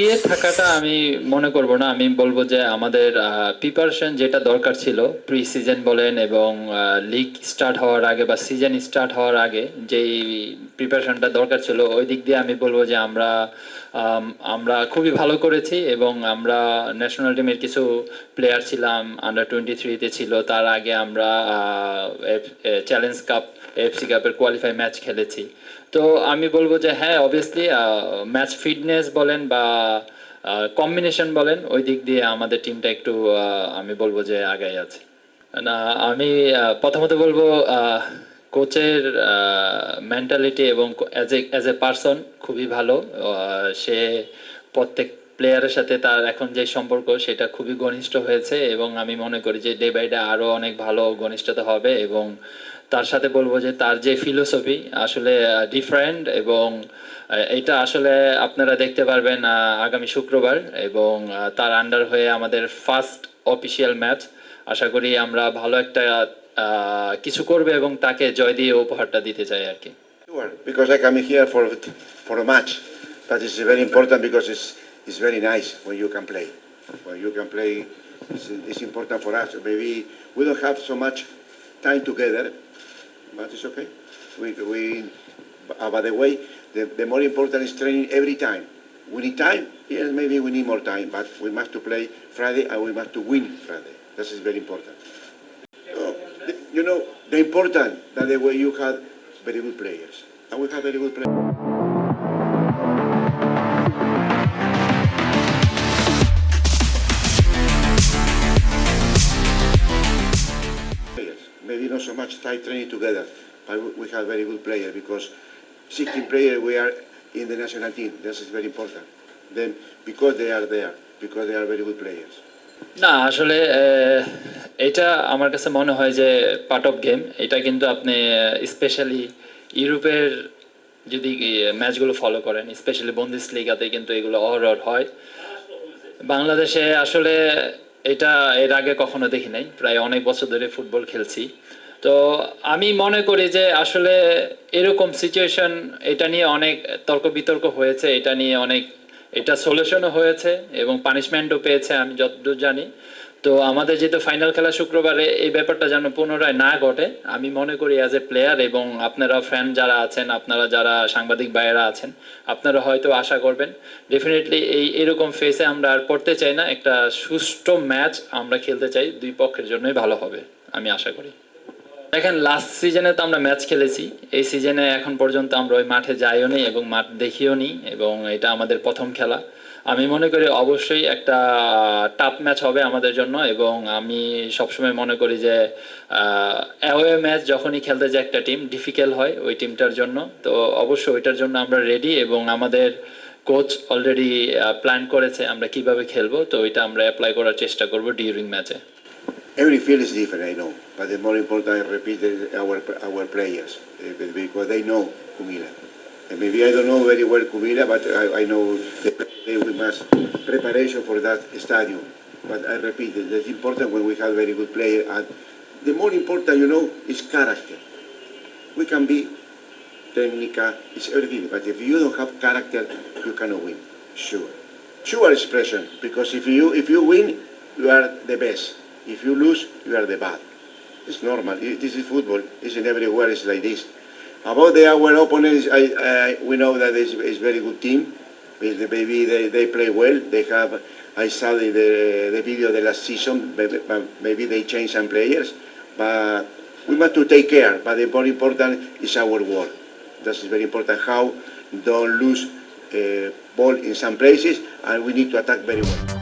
এগিয়ে থাকাটা আমি মনে করব না। আমি বলব যে আমাদের প্রিপারেশন যেটা দরকার ছিল প্রি সিজন বলেন এবং লিগ স্টার্ট হওয়ার আগে বা সিজন স্টার্ট হওয়ার আগে যেই প্রিপারেশনটা দরকার ছিল, ওই দিক দিয়ে আমি বলব যে আমরা আমরা খুবই ভালো করেছি এবং আমরা ন্যাশনাল টিমের কিছু প্লেয়ার ছিলাম আন্ডার টোয়েন্টি থ্রিতে ছিল। তার আগে আমরা চ্যালেঞ্জ কাপ এফসি কাপের কোয়ালিফাই ম্যাচ খেলেছি। তো আমি বলব যে হ্যাঁ অবভিয়াসলি ম্যাচ ফিটনেস বলেন বা কম্বিনেশন বলেন, ওই দিক দিয়ে আমাদের টিমটা একটু আমি বলব যে আগাই আছে। না, আমি প্রথমত বলব কোচের মেন্টালিটি এবং as a as a person খুবই ভালো। সে প্রত্যেক প্লেয়ারের সাথে তার এখন যে সম্পর্ক, সেটা খুবই ঘনিষ্ঠ হয়েছে এবং আমি মনে করি যে ডে বাই ডে আরও অনেক ভালো ঘনিষ্ঠতা হবে এবং তার সাথে বলব যে তার যে ফিলোসফি আসলে ডিফারেন্ট এবং এটা আসলে আপনারা দেখতে পারবেন আগামী শুক্রবার এবং তার আন্ডার হয়ে আমাদের ফার্স্ট অফিসিয়াল ম্যাচ আশা করি আমরা ভালো একটা কিছু করবে এবং তাকে জয় দিয়ে উপহারটা দিতে চাই আর কি। বিকজ লাইক আমি here for for match that is very important because is is very nice way you can play way you can play is important for us maybe we don't so much time together but it's okay. We, we, uh, by the way, the, the more important is training every time. We need time, yes, maybe we need more time, but we must to play Friday and we must to win Friday. This is very important. The- you know, the important that the way you had very good players, and we have very good. Players. Much tight training together, but we- have very good players because 16 players we are in the national team. This is very important. Then because they are there, because they are very good players. না আসলে এটা আমার কাছে মনে হয় যে part of game এটা কিন্তু আপনি স্পেশালি ইউরোপের যদি ম্যাচগুলো ফলো করেন স্পেশালি বন্দিস লিগাতে কিন্তু এগুলো অহরহ হয় বাংলাদেশে আসলে এটা এর আগে কখনো দেখি নাই প্রায় অনেক বছর ধরে ফুটবল খেলছি তো আমি মনে করি যে আসলে এরকম সিচুয়েশন এটা নিয়ে অনেক তর্ক বিতর্ক হয়েছে, এটা নিয়ে অনেক, এটা সলিউশনও হয়েছে এবং পানিশমেন্টও পেয়েছে, আমি যতদূর জানি। তো আমাদের যেহেতু ফাইনাল খেলা শুক্রবারে এই ব্যাপারটা যেন পুনরায় না ঘটে, আমি মনে করি অ্যাজ এ প্লেয়ার এবং আপনারা ফ্যান যারা আছেন, আপনারা যারা সাংবাদিক ভাইয়েরা আছেন, আপনারা হয়তো আশা করবেন ডেফিনেটলি এই এরকম ফেসে আমরা আর পড়তে চাই না, একটা সুষ্ঠু ম্যাচ আমরা খেলতে চাই, দুই পক্ষের জন্যই ভালো হবে, আমি আশা করি। দেখেন লাস্ট সিজনে তো আমরা ম্যাচ খেলেছি। এই সিজনে এখন পর্যন্ত আমরা ওই মাঠে যাইও নি এবং মাঠ দেখিও নি এবং এটা আমাদের প্রথম খেলা। আমি মনে করি অবশ্যই একটা টাফ ম্যাচ হবে আমাদের জন্য এবং আমি সবসময় মনে করি যে অ্যাওয়ে ম্যাচ যখনই খেলতে যায় একটা টিম ডিফিকাল্ট হয় ওই টিমটার জন্য। তো অবশ্যই ওইটার জন্য আমরা রেডি এবং আমাদের কোচ অলরেডি প্ল্যান করেছে আমরা কীভাবে খেলব। তো ওইটা আমরা অ্যাপ্লাই করার চেষ্টা করব ডিউরিং ম্যাচে Every field is different, I know, but the more important, I repeat, our, our players, eh, because they know Kumila. And maybe I don't know very well Kumila, but I, I know the we must preparation for that stadium. But I repeat, it, it's important when we have very good players, and the more important, you know, is character. We can be technical, it's everything, but if you don't have character, you cannot win, sure. Sure expression, because if you, if you win, you are the best. If you lose, you are the bad. It's normal. This is football. It's in everywhere. It's like this. About the our opponents, I, I, we know that it's, it's very good team. Maybe they, they play well. They have. I saw the, the, video the last season. Maybe, maybe they change some players, but we must to take care. But the more important is our work. That is very important. How don't lose uh, ball in some places, and we need to attack very well.